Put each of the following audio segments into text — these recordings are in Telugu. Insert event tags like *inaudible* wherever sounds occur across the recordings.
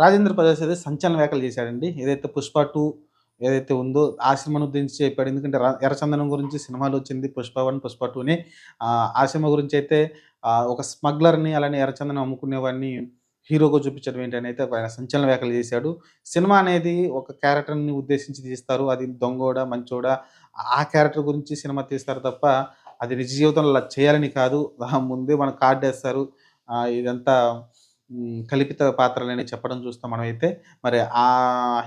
రాజేంద్ర ప్రసాద్ అయితే సంచలన వ్యాఖ్యలు చేశాడండి. ఏదైతే 'పుష్ప టూ ఏదైతే ఉందో ఆ సినిమాను ఉద్దేశించి చెప్పాడు. ఎందుకంటే ఎర్రచందనం గురించి సినిమాలొచ్చింది 'పుష్ప వన్ 'పుష్ప 2'ని ఆహ్, ఆ సినిమా ఒక స్మగ్లర్‌ని అలానే ఎర్రచందనం అమ్ముకునేవాడిని హీరోగా చూపించడం ఏంటని అయితే ఆయన సంచలన వ్యాఖ్యలు చేశాడు. సినిమా అనేది ఒక క్యారెక్టర్‌ని ఉద్దేశించి తీస్తారు. అది దొంగోడా, మంచోడా ఆ క్యారెక్టర్ గురించి సినిమా తీస్తారు తప్ప అది నిజ జీవితంలో అలా చేయాలని కాదు. ముందే మన కార్డు వేస్తారు ఇదంతా కల్పిత పాత్రలని చెప్పడం చూస్తాం మనమైతే. మరి ఆ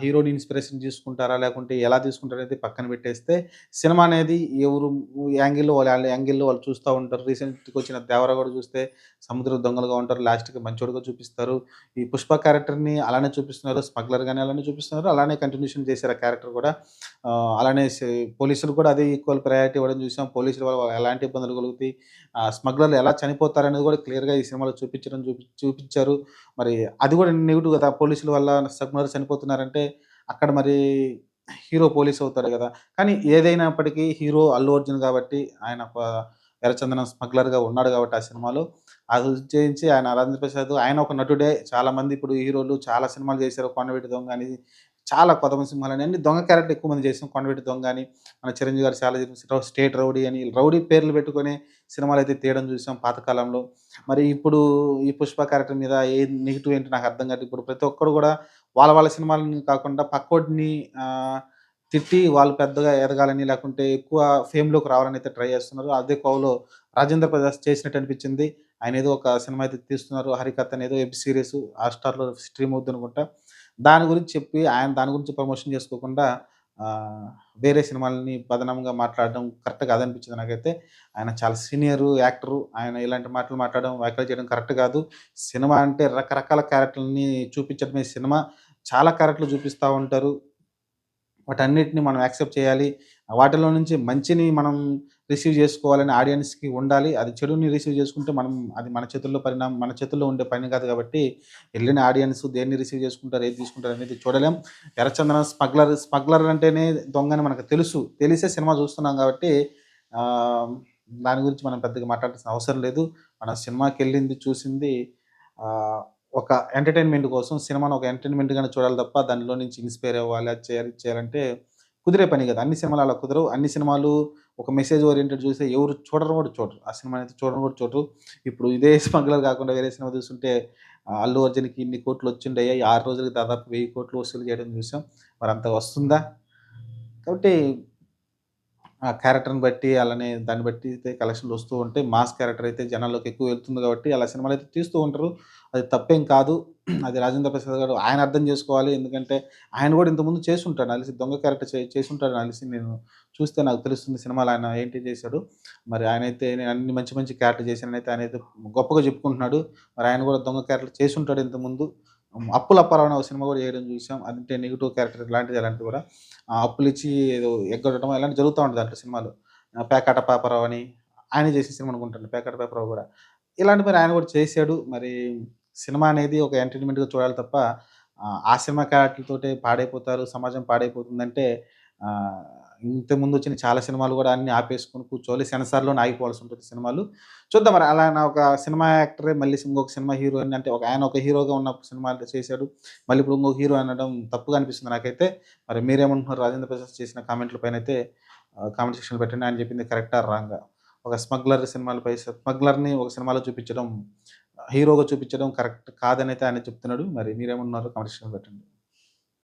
హీరోని ఇన్‌స్పిరేషన్ తీసుకుంటారా? లేకుంటే ఎలా తీసుకుంటారనేది పక్కన పెట్టేస్తే, సినిమా అనేది ఎవరు యాంగిల్‌లో వాళ్ళ యాంగిల్‌లో వాళ్ళు చూస్తూ ఉంటారు. రీసెంట్‌గా వచ్చిన 'దేవర' కూడా చూస్తే సముద్ర దొంగలుగా ఉంటారు. లాస్ట్‌కి మంచోడుగా చూపిస్తారు. ఈ 'పుష్ప' క్యారెక్టర్‌ని అలానే చూపిస్తున్నారు. స్మగ్లర్గానే అలానే చూపిస్తున్నారు. అలానే కంటిన్యూషన్ చేశారు ఆ క్యారెక్టర్ కూడా. అలానే పోలీసులు కూడా అదే ఈక్వల్ ప్రయారిటీ ఇవ్వడం చూసాం. పోలీసుల వల్ల ఎలాంటి ఇబ్బందులు కలుగుతాయి. స్మగ్లర్‌లు ఎలా చనిపోతారనేది కూడా క్లియర్‌గా ఈ సినిమాలో చూపించడం చూపి చూపించారు. మరి అది కూడా నెగిటివ్ కదా! పోలీసుల వల్ల సగ్మరు చనిపోతున్నారంటే అక్కడ మరి హీరో పోలీస్ అవుతాడు కదా! కానీ ఏదైనప్పటికీ హీరో అల్లు అర్జున్ కాబట్టి ఆయన ఒక ఎర్రచందనం స్మగ్లర్‌గా ఉన్నాడు కాబట్టి ఆ సినిమాలో. అది చేయించి ఆయన రాజేంద్ర ప్రసాద్ ఆయన ఒక నటుడే. చాలామంది ఇప్పుడు హీరోలు చాలా సినిమాలు చేశారు. 'కొండవీటి దొంగ' అని చాలా 'కొదమ సింహాలు' అని అన్ని దొంగ క్యారెక్టర్ ఎక్కువ మంది చేసాం. 'కొండవీటి దొంగ' అని మన చిరంజీవి గారు చాలా చేసిన 'స్టేట్ రౌడీ' అని రౌడీ పేర్లు పెట్టుకొని అయితే తీయడం చూసాం పాతకాలంలో. మరి ఇప్పుడు ఈ 'పుష్ప' క్యారెక్టర్ మీద ఏది నెగెటివ్ ఏంటో నాకు అర్థం కాదు. ఇప్పుడు ప్రతి ఒక్కరు కూడా వాళ్ళ వాళ్ళ సినిమాలని కాకుండా పక్కోటిని తిట్టి వాళ్ళు పెద్దగా ఎదగాలని లేకుంటే ఎక్కువ ఫేమ్‌లోకి రావాలని అయితే ట్రై చేస్తున్నారు. అదే కోవలో రాజేంద్ర ప్రసాద్ చేసినట్టు అనిపించింది. ఆయన ఏదో ఒక సినిమా అయితే తీస్తున్నారు. 'హరికథ' అనేదో వెబ్ సిరీస్ హాట్‌స్టార్‌లో స్ట్రీమ్ అవుద్దనుకుంటా. దాని గురించి చెప్పి ఆయన దాని గురించి ప్రమోషన్ చేసుకోకుండా వేరే సినిమాలని బదనంగా మాట్లాడడం కరెక్ట్ కాదనిపించింది నాకైతే. ఆయన చాలా సీనియర్ యాక్టరు. ఆయన ఇలాంటి మాటలు మాట్లాడడం, వ్యాఖ్యలు చేయడం కరెక్ట్ కాదు. సినిమా అంటే రకరకాల క్యారెక్టర్‌లని చూపించడమే సినిమా. చాలా క్యారెక్టర్‌లు చూపిస్తూ ఉంటారు. వాటన్నిటిని మనం యాక్సెప్ట్ చేయాలి. వాటిలో నుంచి మంచిని మనం రిసీవ్ చేసుకోవాలని ఆడియన్స్‌కి ఉండాలి. అది చెడుని రిసీవ్ చేసుకుంటే మనం అది మన చేతుల్లో పరిణామం మన చేతుల్లో ఉండే పని కాదు కాబట్టి వెళ్ళిన ఆడియన్స్ దేన్ని రిసీవ్ చేసుకుంటారు, ఏది తీసుకుంటారు అనేది చూడలేం. ఎర్రచందనం స్మగ్లర్ స్మగ్లర్ అంటేనే దొంగని మనకు తెలుసు. తెలిసే సినిమా చూస్తున్నాం కాబట్టి దాని గురించి మనం పెద్దగా మాట్లాడాల్సిన అవసరం లేదు. మన సినిమాకి వెళ్ళింది చూసింది ఒక ఎంటర్‌టైన్‌మెంట్ కోసం సినిమాను ఒక ఎంటర్‌టైన్‌మెంట్‌గానే చూడాలి తప్ప దానిలో నుంచి ఇన్‌స్పైర్ అవ్వాలి. అది చేయాలి, చేయాలంటే కుదిరే పని కాదు. అన్ని సినిమాలు అలా కుదరవు. అన్ని సినిమాలు ఒక మెసేజ్ ఓరియంటెడ్ చూస్తే ఎవరు చూడరు కూడా చూడరు. ఆ సినిమా అయితే చూడరు కూడా చూడరు. ఇప్పుడు ఇదే *laughs* స్మగ్లర్ కాకుండా వేరే సినిమా చూస్తుంటే అల్లు అర్జున్‌కి ఇన్ని కోట్లు వచ్చిండయ్యా. ఈ 6 రోజులకి దాదాపు వెయ్యి కోట్లు వసూలు చేయడం చూసాం. మరి అంత వస్తుందా? కాబట్టి ఆ క్యారెక్టర్‌ని బట్టి అలానే దాన్ని బట్టి అయితే కలెక్షన్‌లు వస్తూ ఉంటాయి. మాస్ క్యారెక్టర్ అయితే జనాల్లోకి ఎక్కువ వెళ్తుంది కాబట్టి అలా సినిమాలు అయితే తీస్తూ ఉంటారు. అది తప్పేం కాదు. అది రాజేంద్ర ప్రసాద్ గారు ఆయన అర్థం చేసుకోవాలి. ఎందుకంటే ఆయన కూడా ఇంతకుముందు చేసుంటాడు. అలిసి దొంగ క్యారెక్టర్ చే చేసుంటాడు నాకు నేను చూస్తే నాకు తెలుస్తుంది సినిమాలు ఆయన ఏంటి చేశాడు మరి ఆయన అయితే నేను అన్ని మంచి మంచి క్యారెక్టర్ చేశానైతే ఆయన అయితే గొప్పగా చెప్పుకుంటున్నాడు. మరి ఆయన కూడా దొంగ క్యారెక్టర్ చేసుంటాడు ఇంతకుముందు. అప్పుల అప్పారావు సినిమా కూడా చేయడం చూసాం. అంటే నెగిటివ్ క్యారెక్టర్ ఇలాంటిది అలాంటిది కూడా. అప్పులు అప్పులిచ్చి ఏదో ఎగ్గొట్టడం ఇలాంటి జరుగుతూ ఉంటుంది అంటే సినిమాలు పేకాట పాపారావు అని ఆయన చేసిన సినిమా అనుకుంటాను. పేకాట పేపరావు కూడా. ఇలాంటి మరి ఆయన కూడా చేశాడు. మరి సినిమా అనేది ఒక ఎంటర్‌టైన్‌మెంట్‌గా చూడాలి తప్ప ఆ సినిమా క్యారెక్టర్‌లతోటే పాడైపోతారు. సమాజం పాడైపోతుందంటే ఇంతకుముందు వచ్చిన చాలా సినిమాలు కూడా అన్నీ ఆపేసుకొని కూర్చోవాలి. సెన్సార్‌లోనే ఆగిపోవాల్సి ఉంటుంది సినిమాలు. చూద్దాం మరి అలా ఒక సినిమా యాక్టరే మళ్ళీ ఇంకొక సినిమా హీరోయిన్ అంటే ఒక ఆయన ఒక హీరోగా ఉన్న సినిమాలు చేశాడు. మళ్ళీ ఇప్పుడు ఇంకొక హీరో అనడం తప్పుగా అనిపిస్తుంది నాకైతే. మరి మీరేమంటున్నారు? రాజేంద్ర ప్రసాద్ చేసిన కామెంట్‌ల పైన అయితే కామెంట్ సెక్షన్‌లో పెట్టండి. ఆయన చెప్పింది కరెక్టా? రాంగా? ఒక స్మగ్లర్ సినిమాలపై స్మగ్లర్‌ని ఒక సినిమాలో చూపించడం హీరోగా చూపించడం కరెక్ట్ కాదనైతే ఆయన చెప్తున్నాడు. మరి మీరేమన్నారు కామెంట్ సెక్షన్‌లో పెట్టండి.